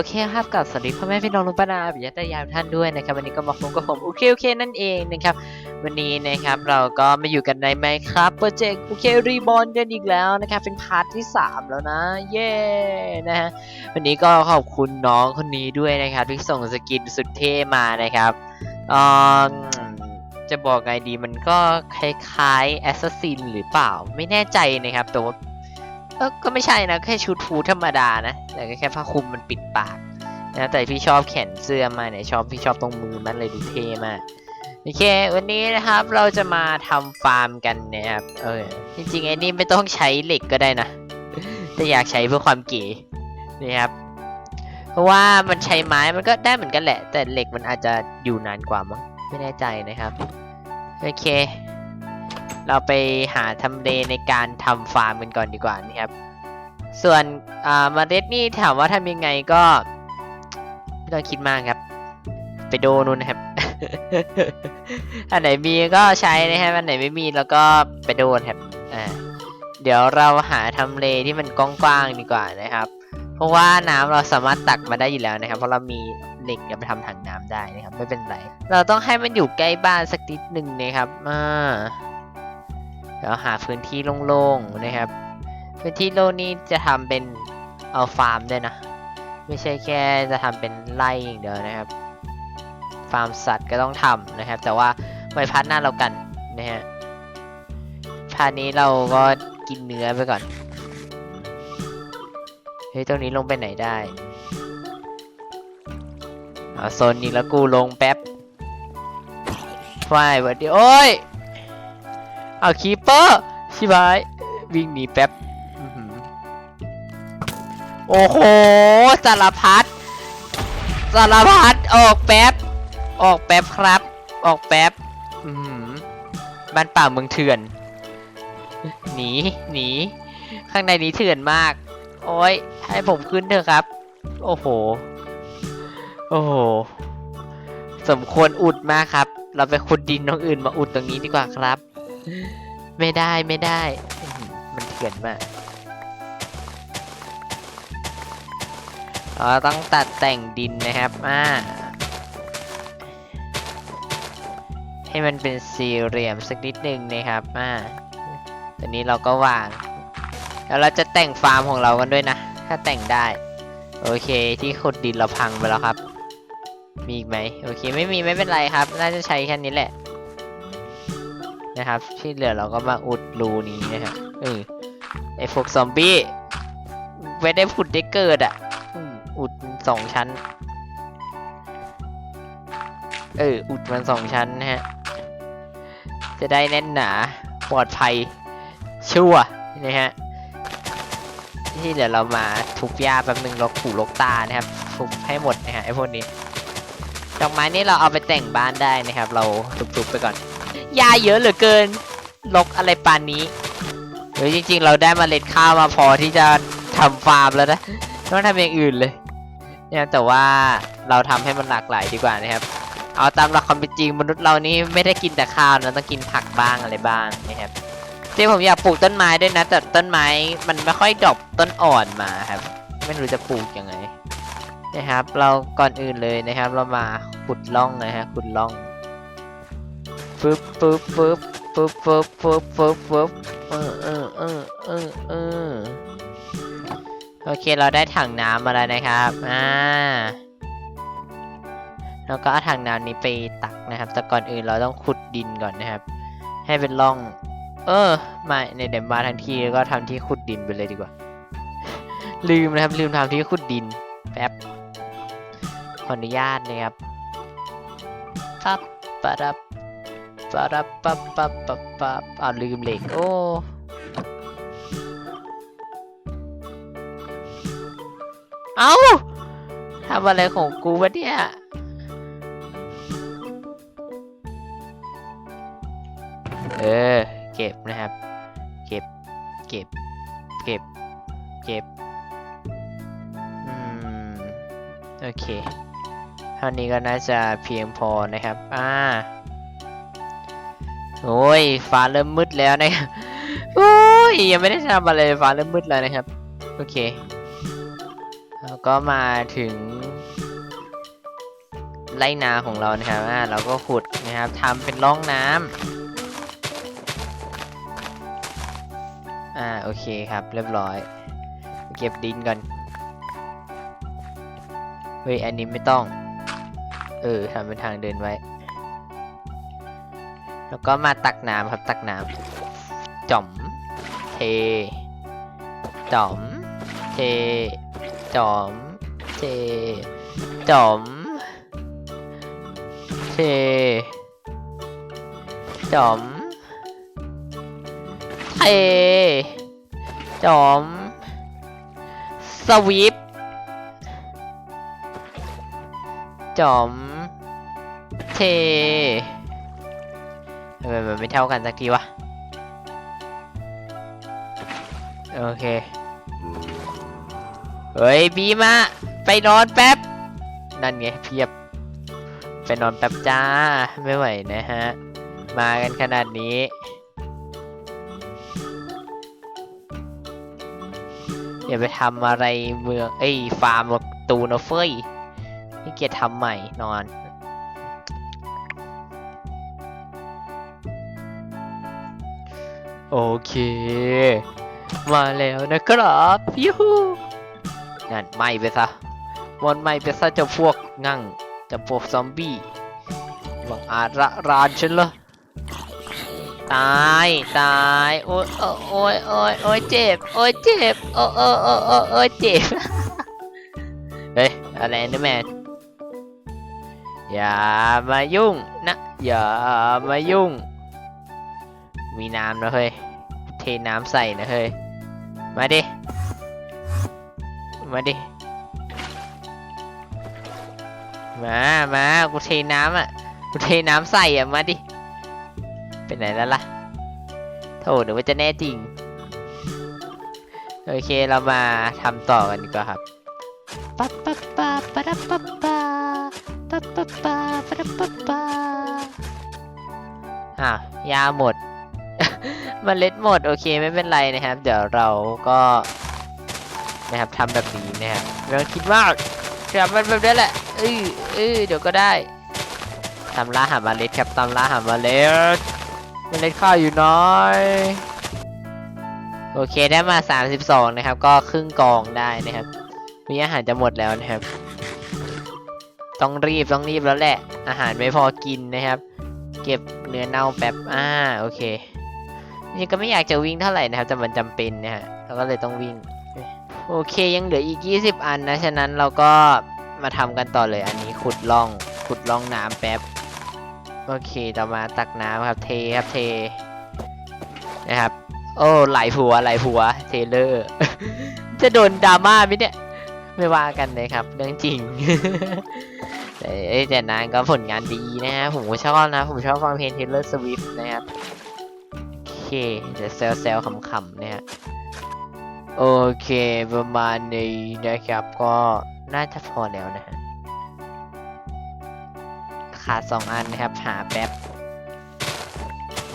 อเคครับกับสวัสดีพ่อแม่พี่น้องลุงป้านาปิยะตายามท่านด้วยนะครับวันนี้ก็มาพบกับผมโอเคโอเคนั่นเองนะครับวันนี้นะครับเราก็มาอยู่กันในไมครับโปรเจกต์โอเครีบอลกันอีกแล้วนะครับเป็นพาร์ทที่ 3 แล้วนะ เย้นะฮะวันนี้ก็ขอบคุณน้องคนนี้ด้วยนะครับที่ส่งสกินสุดเท่มานะครับอืมจะบอกไงดีมันก็คล้ายๆแอสซัสซินหรือเปล่าไม่แน่ใจนะครับแต่ว่า เออก็ไม่ใช่นะ แค่ชุดฟูธรรมดานะแต่ก็แค่ผ้าคลุมมันปิดปากนะแต่พี่ชอบแขนเสื้อมาเนี่ยชอบพี่ชอบตรงมือมันเลยดูเท่มากโอเค วันนี้นะครับเราจะมาทำฟาร์มกันนะครับเออจริงๆไอ้นี่ไม่ต้องใช้เหล็กก็ได้นะ แต่อยากใช้เพื่อความเก๋นี่ครับเพราะว่ามันใช้ไม้มันก็ได้เหมือนกันแหละ แต่เหล็กมันอาจจะอยู่นานกว่ามั้งไม่แน่ใจนะครับโอเค เราไปหาทำเลในการทำฟาร์มกันก่อนดีกว่านี่ครับส่วนอ่าเมล็ดนี่ถามว่าทำยังไงก็ไม่ต้องคิดมากครับ ไปโดนู่นนะครับ อันไหนมีก็ใช้นะครับอันไหนไม่มีแล้วก็ไปดนครับอ่าเดี๋ยวเราหาทำเลที่มันกว้างๆดีกว่านะครับ เพราะว่าน้ำเราสามารถตักมาได้อยู่แล้วนะครับ เพราะเรามีเหล็กไปทำถังน้ำได้นะครับ ไม่เป็นไร เราต้องให้มันอยู่ใกล้บ้านสักนิดหนึ่งนะครับอ่า เดี๋ยวหาพื้นที่โล่งๆนะครับ พื้นที่โล่งนี้จะทำเป็นเอาฟาร์มด้วยนะ ไม่ใช่แค่จะทำเป็นไร่อย่างเดียวนะครับ ฟาร์มสัตว์ก็ต้องทำนะครับ แต่ว่าไว้พัดหน้าเรากันนะฮะพาร์ทนี้เราก็กินเนื้อไปก่อนเฮ้ยตรงนี้ลงไปไหนได้เอาโซนนี้แล้วกูลงแป๊บฝ่ายวันดีโอ้ย เอาคีเปอร์ชิบายวิ่งหนีแป๊บโอ้โหสารพัดสารพัดออกแป๊บ ออกแป๊บครับ ออกแป๊บบ้านป่าเมืองเถื่อน หนีหนีข้างในนี้เถื่อนมาก โอ้ยให้ผมขึ้นเถอะครับ โอ้โห โอ้โห สมควรอุดมากครับ เราไปขุดดินตรงอื่นมาอุดตรงนี้ดีกว่าครับ ไม่ได้ไม่ได้ มันเถื่อนมากเราต้องตัดแต่งดินนะครับอ่าให้มันเป็นสี่เหลี่ยมสักนิดหนึ่งนะครับอ่าตอนนี้เราก็วาง แล้วเราจะแต่งฟาร์มของเรากันด้วยนะ ถ้าแต่งได้ โอเคที่ขุดดินเราพังไปแล้วครับ มีอีกไหมโอเคไม่มีไม่เป็นไรครับ น่าจะใช้แค่นี้แหละ นะครับ ที่เหลือเราก็มาอุดรูนี้นะครับเออไอพวกซอมบี้ไม่ได้ผุดได้เกิดอะอุดสองชั้น เออ อุดมันสองชั้นนะฮะ จะได้แน่นหนา ปลอดภัย ชั่วนะฮะ ที่เดี๋ยวเรามาทุบหญ้าแป๊บนึงเราขู่ลกตานะครับ ทุบให้หมดนะฮะไอพวกนี้ ดอกไม้นี่เราเอาไปแต่งบ้านได้นะครับ เราทุบๆไปก่อน ยาเยอะเหลือเกินลกอะไรปานนี้เฮ้ยจริง ๆ เราได้มาเมล็ดข้าวมาพอที่จะทำฟาร์มแล้วนะไม่ต้องทำอย่างอื่นเลยเนี่ยแต่ว่าเราทำให้มันหลากหลายดีกว่านะครับ เอาตามหลักความเป็นจริงมนุษย์เรานี่ไม่ได้กินแต่ข้าวนะต้องกินผักบ้างอะไรบ้างนะครับที่ผมอยากปลูกต้นไม้ด้วยนะ แต่ต้นไม้มันไม่ค่อยดอปต้นอ่อนมาครับ ไม่รู้จะปลูกยังไงนะครับ เราก่อนอื่นเลยนะครับ เรามาขุดร่องนะฮะขุดร่อง ฟึบฟึบฟึบฟึบฟึบฟึบฟึบฟึบเออเออเออเออเออโอเคเราได้ถังน้ำมาแล้วนะครับอ่าแล้วก็เอาถังน้ำนี้ไปตักนะครับ แต่ก่อนอื่นเราต้องขุดดินก่อนนะครับ ให้เป็นร่อง เออมาในเดี๋ยวมาทันทีแล้วก็ทำที่ขุดดินไปเลยดีกว่า ลืมนะครับ ลืมทำที่ขุดดินแป๊บขออนุญาตนะครับปั๊บปะรับ ปะรับปับปับปับปับอ้าวลืมเหล็ก โอ้เอาทำอะไรของกูวะเนี่ย เออ เก็บนะครับ เก็บ เก็บ เก็บ เก็บ อืม โอเค เท่านี้ก็น่าจะเพียงพอนะครับ อ่า โอ้ยฟ้าเริ่มมืดแล้วนะครับโอ้ยยังไม่ได้ทำอะไรฟ้าเริ่มมืดแล้วนะครับ โอเคแล้วก็มาถึงไรนาของเรานะครับอ่าเราก็ขุดนะครับทำเป็นร่องน้ำอ่าโอเคครับเรียบร้อย เก็บดินก่อนเฮ้ยอันนี้ไม่ต้อง เออทำเป็นทางเดินไว้ แล้วก็มาตักน้ำครับตักน้ำจ่อม เทจ่อม เทจ่อม เทจ่อม เทจ่อม เทจ่อม สวิปจ่อม เท ทำไมมันไม่เท่ากันสักทีวะ โอเค เฮ้ยบีมา ไปนอนแป๊บ นั่นไงเพียบ ไปนอนแป๊บจ้า ไม่ไหวนะฮะ มากันขนาดนี้ อย่าไปทำอะไรเมือง เอ้ย ฟาร์มตูนะเฟ้ยนี่เกียจทำใหม่นอน โอเค มาแล้วนะครับยูฮูนั่นไหม่ไปซะมอนไหม่ไปซะจ้าพวกงั่งจ้าพวกซอมบี้หวังอาระรานฉันเหรอตายตายโอ้ยโอ้ยโอ้ยโอ้ยเจ็บโอ้ยเจ็บโอ้ยโอ้ยโอ้ยโอ้โอ้ยเจ็บเฮ้ยอะไรนะแมนอย่ามายุ่งนะอย่ามายุ่ง มีน้ำนะเฮ้ย เทน้ำใส่นะเฮ้ย มาดิ มาดิ มา มา กูเทน้ำอะ กูเทน้ำใส่อะ มาดิ เป็นไหนแล้วล่ะโถเดี๋ยวว่าจะแน่จริง โอเคเรามาทำต่อกันดีกว่าครับปั๊บปั๊บปั๊บปั๊บปั๊บปั๊บปั๊บปั๊บปั๊บปั๊บปั๊บอ้าวยาหมด มันเล็ดหมดโอเคไม่เป็นไรนะครับ เดี๋ยวเราก็นะครับทำแบบนี้นะครับไม่ต้องคิดมากทำมันแบบนี้แหละเออเออเดี๋ยวก็ได้ทำล่าหามาเล็ดครับตำล่าหามาเล็ดเล็ดข้าวอยู่น้อยโอเคได้มา 32 นะครับ ก็ครึ่งกองได้นะครับมีอาหารจะหมดแล้วนะครับ ต้องรีบต้องรีบแล้วแหละ อาหารไม่พอกินนะครับ เก็บเนื้อเน่าแป๊บอ่าโอเค นี่ก็ไม่อยากจะวิ่งเท่าไหร่นะครับ แต่มันจำเป็นนะฮะเราก็เลยต้องวิ่ง โอเคยังเหลืออีก 20 อันนะ ฉะนั้นเราก็มาทำกันต่อเลย อันนี้ขุดล่อง ขุดล่องน้ำแป๊บ โอเค ต่อมาตักน้ำครับ เทครับเท นะครับ โอ้ไหลผัวไหลผัว เทเลอร์ จะโดนดราม่าไหมเนี่ย ไม่ว่ากันเลยครับ เรื่องจริงแต่เอ้ยแต่นางก็ผลงานดีนะฮะผมก็ชอบนะ ผมชอบฟังเพลง Taylor Swift นะครับ เคเดี๋ยวเซลเซลขำๆเนี่ย โอเค ประมาณนี้นะครับ ก็น่าจะพอแล้วนะฮะ ขาดสองอันนะครับ หาแป๊บ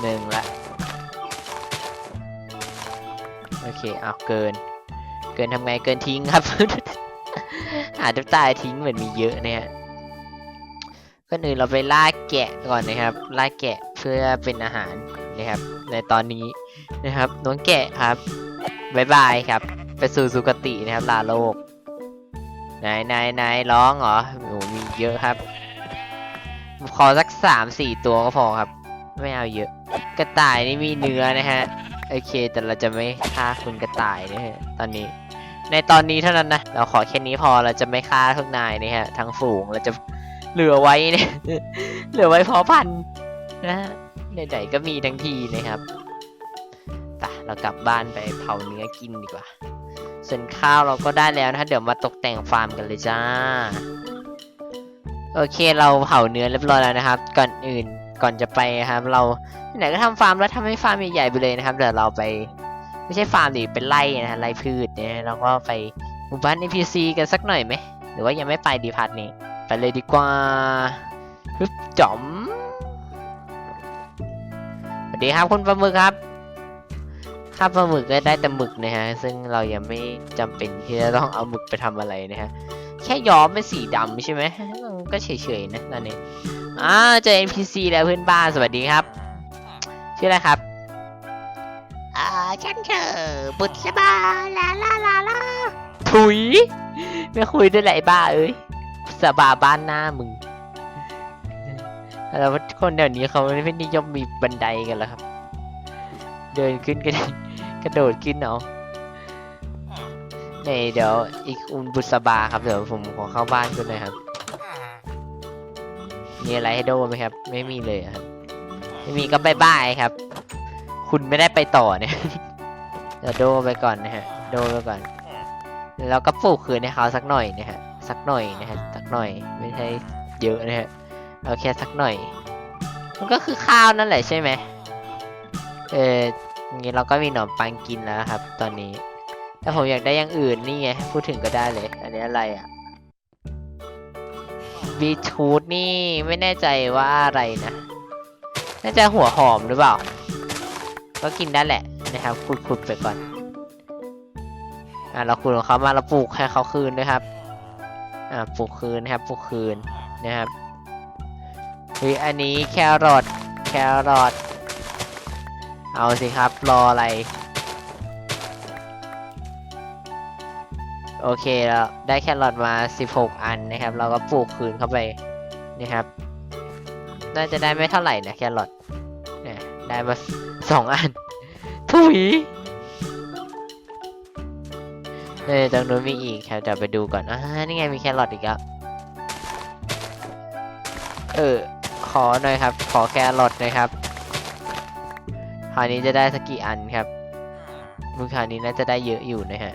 หนึ่งละ โอเค เอาเกิน เกินทำไง เกินทิ้งครับ หาทุกตายทิ้งเหมือนมีเยอะเนี่ยก็อื่นเราไปล่าแกะก่อนนะครับ ล่าแกะเพื่อเป็นอาหาร นะครับ ในตอนนี้นะครับน้องแกะครับบายบายครับ ไปสู่สุคตินะครับลาโลกไหนไหนไหนร้องเหรอโอ้มีเยอะครับ ขอสักสามสี่ตัวก็พอครับ ไม่เอาเยอะ กระต่ายนี่มีเนื้อนะฮะ โอเค แต่เราจะไม่ฆ่าคุณกระต่ายนะฮะ ตอนนี้ ในตอนนี้เท่านั้นนะ เราขอแค่นี้พอ เราจะไม่ฆ่าทุกนายนะฮะ ทั้งฝูง เราจะเหลือไว้เนี่ย เหลือไว้พาะพันนะฮะ ไหนๆก็มีทั้งทีนะครับไปเรากลับบ้านไปเผาเนื้อกินดีกว่า ส่วนข้าวเราก็ได้แล้วนะเดี๋ยวมาตกแต่งฟาร์มกันเลยจ้า โอเคเราเผาเนื้อเรียบร้อยแล้วนะครับ ก่อนอื่นก่อนจะไปครับ เราไหนก็ทำฟาร์มแล้วทำให้ฟาร์มใหญ่ๆไปเลยนะครับเดี๋ยวเราไปไม่ใช่ฟาร์มดิเป็นไร่นะฮะไร่พืชเนี่ยเราก็ไปหมู่บ้าน NPC กันสักหน่อยไหมหรือว่ายังไม่ไปดีพาร์ทนี้ไปเลยดีกว่าฮึบจ๋อม วัสดีครับคุณปลาหมึกครับถ้าปลาหมึกก็ได้แต่หมึกนะฮะ ซึ่งเรายังไม่จำเป็นที่จะต้องเอาหมึกไปทำอะไรนะฮะ แค่ย้อมเป็นสีดำใช่ไหมก็เฉยๆนะตอนนี้อ่าเจอ NPC แล้วเพื่อนบ้านสวัสดีครับ ชื่ออะไรครับอ่าฉันเธอบุตรสบาลาลาลาลาถุย ไม่คุยด้วยแหละไอ้บ้าเอ้ยสบาบ้านหน้ามึง แล้วคนเดี๋ยวนี้เขาไม่นิยมมีบันไดกันแล้วครับ เดินขึ้นก็ได้กระโดดขึ้นเอาเนี่ยเดี๋ยวอีกอุนบุษบาครับเดี๋ยวผมขอเข้าบ้านคุณหน่อยครับ มีอะไรให้โดไหมครับ ไม่มีเลยครับ ไม่มีก็บายบายครับ คุณไม่ได้ไปต่อเนี่ยเดี๋ยวโดไปก่อนนะฮะ โดไปก่อน แล้วก็ปลูกคืนให้เขาสักหน่อยนะฮะ สักหน่อยนะฮะ สักหน่อย ไม่ใช่เยอะนะฮะ เอาแค่สักหน่อย มันก็คือข้าวนั่นแหละใช่ไหมเอองี้เราก็มีหนอมปังกินแล้วครับ ตอนนี้ ถ้าผมอยากได้อย่างอื่นนี่ไง พูดถึงก็ได้เลย อันนี้อะไรอะบีทูธนี่ไม่แน่ใจว่าอะไรนะ น่าจะหัวหอมหรือเปล่า ก็กินได้แหละนะครับขุดๆไปก่อน อะเราขุดของเขามาเราปลูกให้เขาคืนด้วยครับ อ่าปลูกคืนนะครับ ปลูกคืนนะครับ เฮ้ยอันนี้แครอทแครอทเอาสิครับ รออะไร โอเคแล้วได้แครอทมา 16 อันนะครับ เราก็ปลูกคืนเข้าไปนะครับ น่าจะได้ไม่เท่าไหร่นะแครอทเนี่ยได้มาสองอันถุยเออตรงนู้นมีอีกครับเดี๋ยวไปดูก่อนอ่านี่ไงมีแครอทอีกแล้วเออ อหน่อยครับ ขอแครอทน่อยครับคราวนี้จะได้สักกี่อันครับมือคราวนี้น่าจะได้เยอะอยู่นะฮะ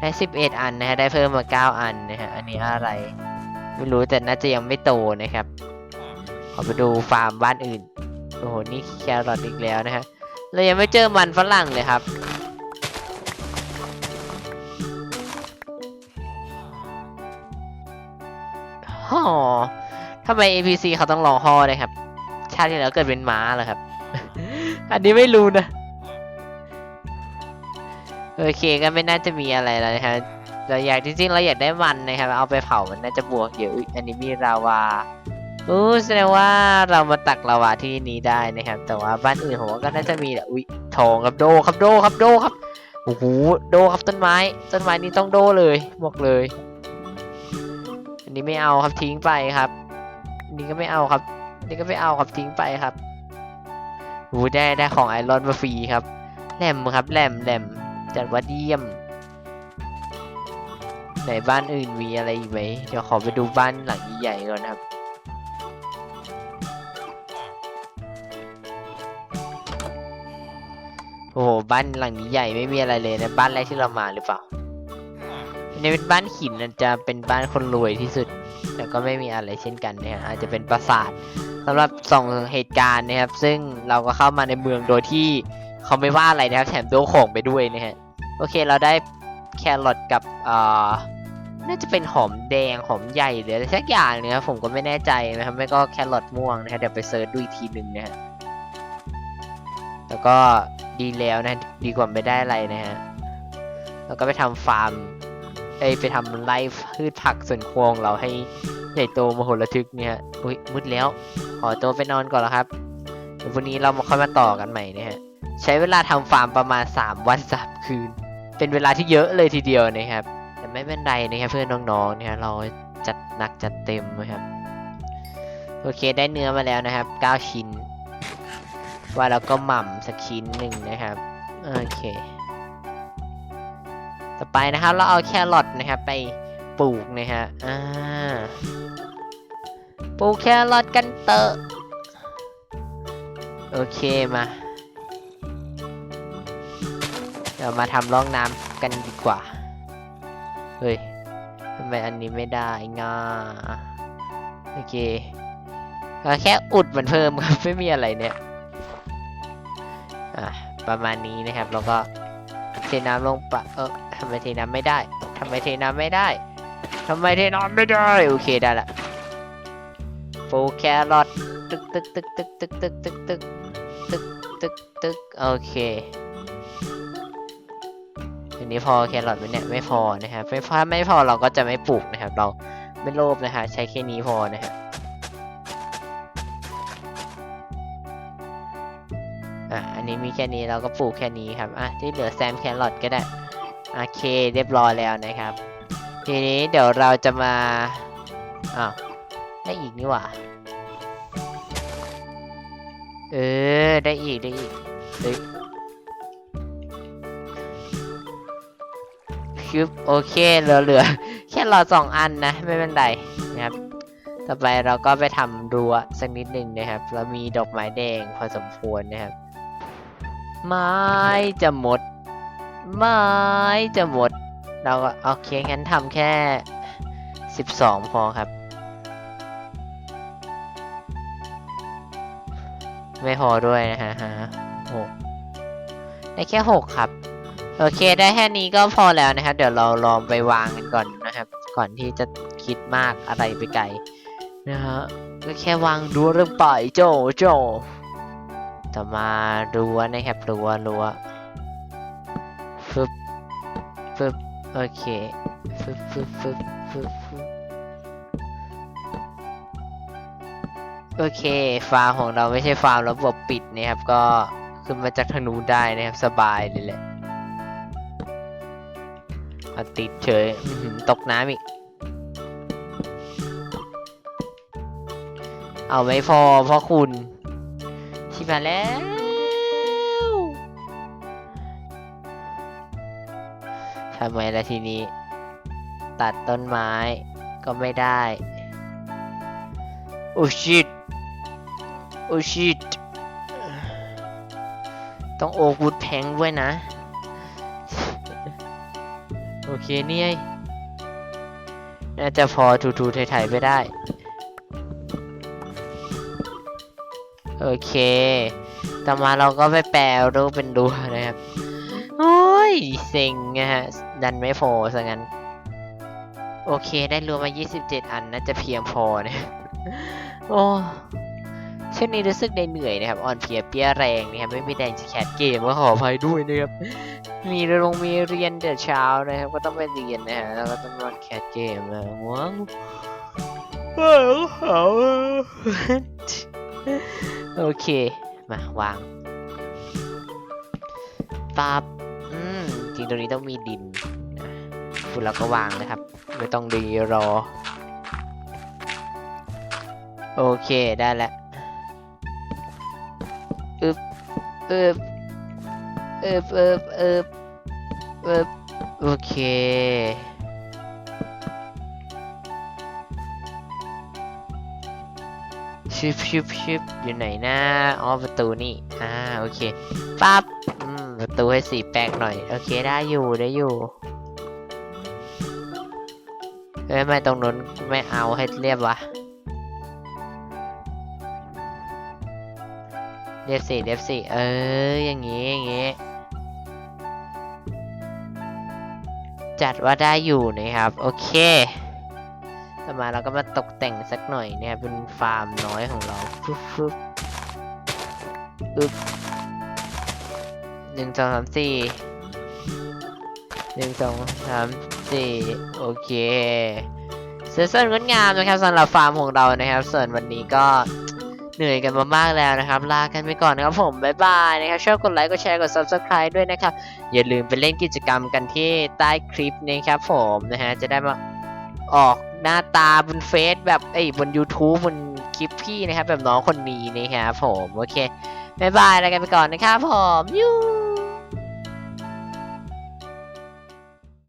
ได้สิบเอ็ดอันนะฮะ ได้เพิ่มมาเก้าอันนะฮะ อันนี้อะไร ไม่รู้แต่น่าจะยังไม่โตนะครับ ขอไปดูฟาร์มบ้านอื่น โอ้โห นี่แครอทอีกแล้วนะฮะ เรายังไม่เจอมันฝรั่งเลยครับ ทำไม APC เขาต้องรองฮ่อเลยครับ ชาติที่แล้วเกิดเป็นม้าเหรอครับ อันนี้ไม่รู้นะ โอเคก็ไม่น่าจะมีอะไรแล้วนะครับเราอยากจริงๆเราอยากได้มันนะครับ เอาไปเผามันน่าจะบวกเยอะอันนี้มีลาวาอู้แสดงว่าเรามาตักลาวาที่นี้ได้นะครับ แต่ว่าบ้านอื่นผมว่าก็น่าจะมีแหละอุ้ยทองครับโดครับโดครับโดครับโอ้โหโดครับต้นไม้ ต้นไม้นี้ต้องโดเลยบอกเลย อันนี้ไม่เอาครับทิ้งไปครับ นนี้ก็ไม่เอาครับนนี้ก็ไม่เอาครับทิ้งไปครับโอ้โหได้ได้ของไอรอนมาฟรีครับแหลมครับแหลมแหลมจัดว่าเยี่ยม ไหนบ้านอื่นมีอะไรอีกไหมเดี๋ยวขอไปดูบ้านหลังใหญ่ๆก่อนครับโอ้โหบ้านหลังนี้ใหญ่ไม่มีอะไรเลยนะบ้านแรกที่เรามาหรือเปล่าอันเป็นบ้านหินมันจะเป็นบ้านคนรวยที่สุด แต่ก็ไม่มีอะไรเช่นกันนะฮะอาจจะเป็นปราสาทสำหรับส่องเหตุการณ์นะครับ ซึ่งเราก็เข้ามาในเมืองโดยที่เขาไม่ว่าอะไรนะครับ แถมโดนของไปด้วยนะฮะโอเคเราได้แครอทกับเอ่อน่าจะเป็นหอมแดงหอมใหญ่หรืออะไรสักอย่างนี่ยครับผมก็ไม่แน่ใจนะครับไม่ก็แครอทม่วงนะฮะเดี๋ยวไปเซิร์ชดูอีกทีหนึ่งนะฮะแล้วก็ดีแล้วนะดีกว่าไม่ได้อะไรนะฮะแล้วก็ไปทำฟาร์ม เอ้ไปทำไร่พืชผักสวนครัวของเราให้ใหญ่โตมโหฬารทึกเนี่ยอุ้ยมืดแล้ว ขอตัวไปนอนก่อนแล้วครับวันนี้เรามาค่อยมาต่อกันใหม่นะฮะใช้เวลาทำฟาร์มประมาณ 3 วัน3คืน เป็นเวลาที่เยอะเลยทีเดียวนะครับ แต่ไม่เป็นไรนะครับเพื่อนน้องๆเนี่ยเราจัดหนักจัดเต็มนะครับโอเคได้เนื้อมาแล้วนะครับ 9 ชิ้น ว่าแล้วก็หม่ำสักชิ้นหนึ่งนะครับ โอเค ต่อไปนะครับ เราเอาแครอทนะครับไปปลูกนะฮะอ่าปลูกแครอทกันเตอะโอเคมาเดี๋ยวมาทำร่องน้ำกันดีกว่า เฮ้ยทำไมอันนี้ไม่ได้ง่าโอเคก็แค่อุดมันเพิ่มครับ ไม่มีอะไรเนี่ย อะ ประมาณนี้นะครับ แล้วก็เทน้ำลงปะเออ ทำไมเทน้ำไม่ได้ทำไมเทน้ำไม่ได้ทำไมเทน้ำไม่ได้ โอเคได้ละฟูแครอทตึกตึกตึกตึกตึกตึกตึกตึกตึกตึกตึกโอเคทีนี้พอแครอทไหมเนี่ยไม่พอนะครับไม่พอไม่พอเราก็จะไม่ปลูกนะครับ เราไม่โลภนะฮะใช้แค่นี้พอนะฮะอะอันนี้มีแค่นี้เราก็ปลูกแค่นี้ครับอะที่เหลือแซมแครอทก็ได้ โอเคเรียบร้อยแล้วนะครับ ทีนี้เดี๋ยวเราจะมาอ้าวได้อีกนี่หว่าเออได้อีกได้อีกเฮ้ยคืบโอเคเหลือเหลือแค่รอสองอันนะ ไม่เป็นไรนะครับ ต่อไปเราก็ไปทำรั้วสักนิดหนึ่งนะครับ เรามีดอกไม้แดงพอสมควรนะครับ ไม้จะหมด ไม้จะหมด เราก็โอเคงั้นทำแค่ 12 พอครับ ไม่พอด้วยนะฮะฮะหกได้แค่หกครับ โอเคได้แค่นี้ก็พอแล้วนะครับ เดี๋ยวเราลองไปวางกันก่อนนะครับ ก่อนที่จะคิดมากอะไรไปไกลนะฮะก็แค่วางรั้วเริ่มปล่อยโจโจต่อมารั้วนะครับรั้วรั้ว ฟึบโอเคฟึบฟึบฟึบฟึบฟึบโอเค ฟาร์มของเราไม่ใช่ฟาร์มระบบปิดนะครับ ก็ขึ้นมาจากทางนู้นได้นะครับ สบายเลยแหละติดเฉยตกน้ำอีก เอาไม่พอเพราะคุณ ชิบหายแล้ว ทำไมล่ะทีนี้ ตัดต้นไม้ก็ไม่ได้โอ้ชิตโอ้ชิตต้องโอกวุดแพงด้วยนะ โอเคนี่ไงน่าจะพอถูๆไถ่ๆไปได้ โอเค ต่อมาเราก็ไปแปลรูปเป็นรูปนะครับ โอ้ยเซ็งนะฮะ ดันไม่พอซะงั้น โอเคได้รวมมา 27 อันน่าจะเพียงพอเนะโอ้ช่วงนี้รู้สึกเหนื่อยนะครับ อ่อนเพลียเปี้ยแรงนะครับ ไม่มีแรงจะแคสเกมก็ขออภัยด้วยนะครับ มีโรงมีเรียนแต่เช้านะครับ ก็ต้องไปเรียนนะฮะ แล้วก็ต้องนอนแคสเกมนะว้าวโอเค มาวางปั๊บอืม จริงตรงนี้ต้องมีดินุณเราก็วางนะครับ ไม่ต้องรีรอ โอเคได้แล้วอึบอึบอึบอึบอึบอึบโอเคชิบชิบชิบอยู่ไหนนะอ๋อประตูนี่ อ่า โอเค ปั๊บ อืม ประตูให้สีแปลกหน่อย โอเค ได้อยู่ ได้อยู่ เอ้ยไม่ตรงนู้นไม่เอาให้เรียบวะเรียบสี่เรียบสี่เอออย่างงี้อย่างงี้จัดว่าได้อยู่นะครับ โอเค ต่อมาเราก็มาตกแต่งสักหน่อยเนะครับเป็นฟาร์มน้อยของเราฟึบฟึบอึบหนึ่งสองสามสี่ หนึ่งสองสามสี่โอเคสวยสดงดงามนะครับสำหรับฟาร์มของเรานะครับ ส่วนวันนี้ก็เหนื่อยกันมามากแล้วนะครับ ลากันไปก่อนนะครับผมบ๊ายบายนะครับชอบกดไลค์กดแชร์กด subscribe ด้วยนะครับ อย่าลืมไปเล่นกิจกรรมกันที่ใต้คลิปนะครับผมนะฮะจะได้มาออกหน้าตาบนเฟซแบบเอ้บน YouTube บนคลิปพี่นะครับ แบบน้องคนนี้นะครับผม โอเคบ๊ายบายลากันไปก่อนนะครับผมยู